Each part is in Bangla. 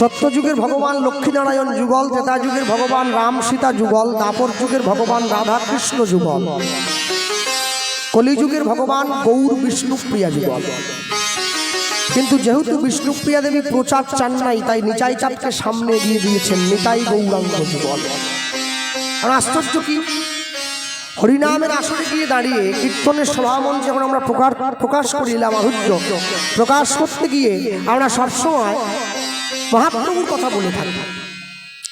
সত্যযুগের ভগবান লক্ষ্মীনারায়ণ যুগল ত্রেতা যুগের ভগবান রাম সীতা যুগল দাপর যুগের ভগবান রাধা কৃষ্ণ যুগল, কলিযুগের ভগবান গৌর বিষ্ণুপ্রিয়া যুগল। কিন্তু যেহেতু বিষ্ণুপ্রিয়া দেবী প্রচার চান নাই, তাই নিচাই চাঁদকে সামনে এগিয়ে দিয়েছেন নিতাই গৌরাঙ্গ যুগল। আর আশ্চর্য কি? হরিনামের আসরে গিয়ে দাঁড়িয়ে কীর্তনের সভামন যখন আমরা প্রকাশ প্রকাশ করিলাম আহুজ্য, প্রকাশ করতে গিয়ে আমরা সবসময় মহাপ্রভুর কথা বলে থাকি।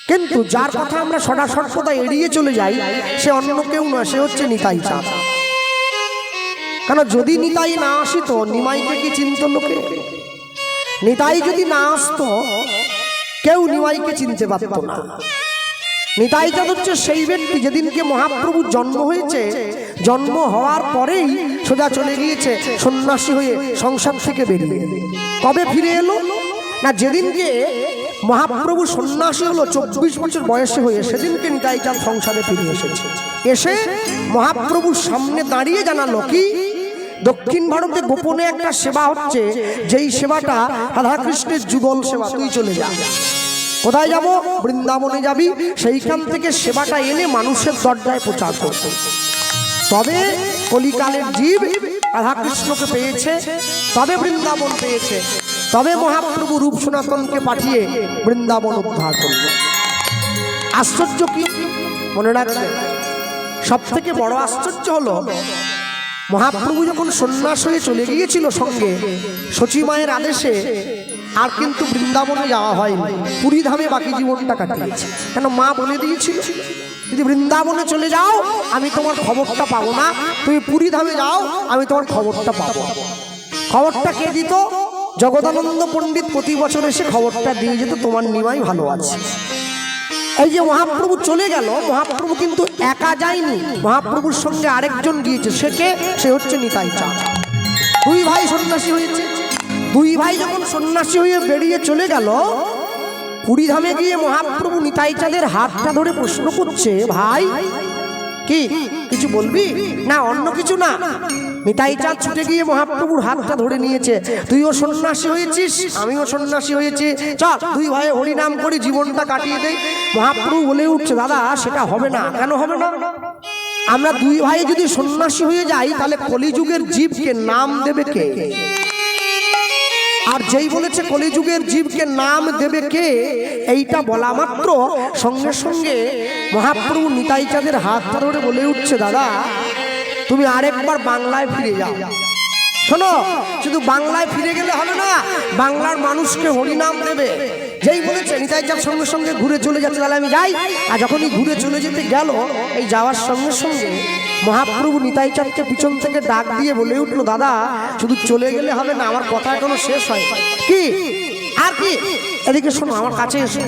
কিন্তু যার কথা আমরা সদা সর্বদা এড়িয়ে চলে যাই সে অন্য কেউ নয় সে হচ্ছে নিতাই চাঁদ। কেন যদি নিতাই না আসিত নিমাইকে কি চিনত লোকে? নিতাই যদি না আসতো কেউ নিমাইকে চিনতে পারত না। নিতাই চাঁদ হচ্ছে সেই ব্যক্তি যেদিনকে মহাপ্রভুর জন্ম হয়েছে জন্ম হওয়ার পরেই সোজা চলে গিয়েছে সন্ন্যাসী হয়ে সংসার থেকে বেরিয়ে। কবে ফিরে এলো? না যেদিনকে মহাপ্রভু সন্ন্যাসী হলো, চব্বিশ বছর বয়সে হয়ে সেদিনকে নিতাই চাঁদ সংসারে ফিরে এসেছে। এসে মহাপ্রভুর সামনে দাঁড়িয়ে জানালো কি দক্ষিণ ভারতে গোপনে একটা সেবা হচ্ছে, যেই সেবাটা রাধাকৃষ্ণের যুগল সেবা, তুই চলে যা। কোথায় যাব? বৃন্দাবনে যাবি। সেইখান থেকে সেবাটা এনে মানুষের দরজায় প্রচার করতে। তবে কলিকালের জীব রাধাকৃষ্ণকে পেয়েছে, তবে বৃন্দাবন পেয়েছে। তবে মহাপ্রভু রূপ সনাতনকে পাঠিয়ে বৃন্দাবন উদ্ধার করল আশ্চর্য কি? মনে রাখবেন সব থেকে বড় আশ্চর্য হলো, মহাপ্রভু যখন সন্ন্যাস হয়ে চলে গিয়েছিল সঙ্গে সচিমায়ের আদেশে আর কিন্তু বৃন্দাবনে যাওয়া হয়নি। পুরী ধামে বাকি জীবনটা কাটিয়েছে। কেন মা বলে দিয়েছিল, যদি বৃন্দাবনে চলে যাও, আমি তোমার খবরটা পাবো না। তুমি পুরী ধামে যাও, আমি তোমার খবরটা পাবো। খবরটা কে দিত? জগদানন্দ পণ্ডিত প্রতি বছর এসে খবরটা দিয়ে যেত, তোমার নিমাই ভালো আছে। এই যে মহাপ্রভু চলে গেল, মহাপ্রভু কিন্তু একা যায়নি। মহাপ্রভুর সঙ্গে আরেকজন গিয়েছে, সে কে? সে হচ্ছে নিতাই চাঁদ। দুই ভাই সন্ন্যাসী হয়েছে। দুই ভাই যখন সন্ন্যাসী হয়ে বেরিয়ে চলে গেল, পুরীধামে গিয়ে মহাপ্রভু নিতাই চাঁদের হাতটা ধরে প্রশ্ন করছে, ভাই কি? কিছু বলবি? না, অন্য কিছু না। নিতাই চাঁদ ছুটে গিয়ে মহাপ্রভুর হাতটা ধরে নিয়েছে। তুইও সন্ন্যাসী হয়েছিস, আমিও সন্ন্যাসী হয়েছি। চল, দুই ভাই হরিনাম করে জীবনটা কাটিয়ে দেই মহাপ্রভু বলে উঠছে, দাদা, সেটা হবে না। কেন হবে না? আমরা দুই ভাই যদি সন্ন্যাসী হয়ে যাই, তাহলে কলিযুগের জীবকে নাম দেবে কে? আর যেই বলেছে কলিযুগের জীবকে নাম দেবে কে, এইটা বলা মাত্র সঙ্গে সঙ্গে মহাপ্রভু নিতাইচাঁদের হাত ধরে বলে উঠছে, দাদা, তুমি আরেকবার বাংলায় ফিরে যাও। শোনো, শুধু বাংলায় ফিরে গেলে হবে না, বাংলার মানুষকে হরিনাম দেবে। যেই বলেছে, নিতাই চাঁদ সঙ্গে সঙ্গে ঘুরে চলে যাচ্ছে তাহলে আমি যাই। আর যখনই ঘুরে চলে যেতে গেল, এই যাওয়ার সঙ্গে সঙ্গে মহাপ্রভু নিতাই চাঁদকে পিছন থেকে ডাক দিয়ে বলে উঠল, দাদা, শুধু চলে গেলে হবে না, আমার কথা এখনও শেষ হয় কি? আর কি? এদিকে শোনো, আমার কাছে এসো।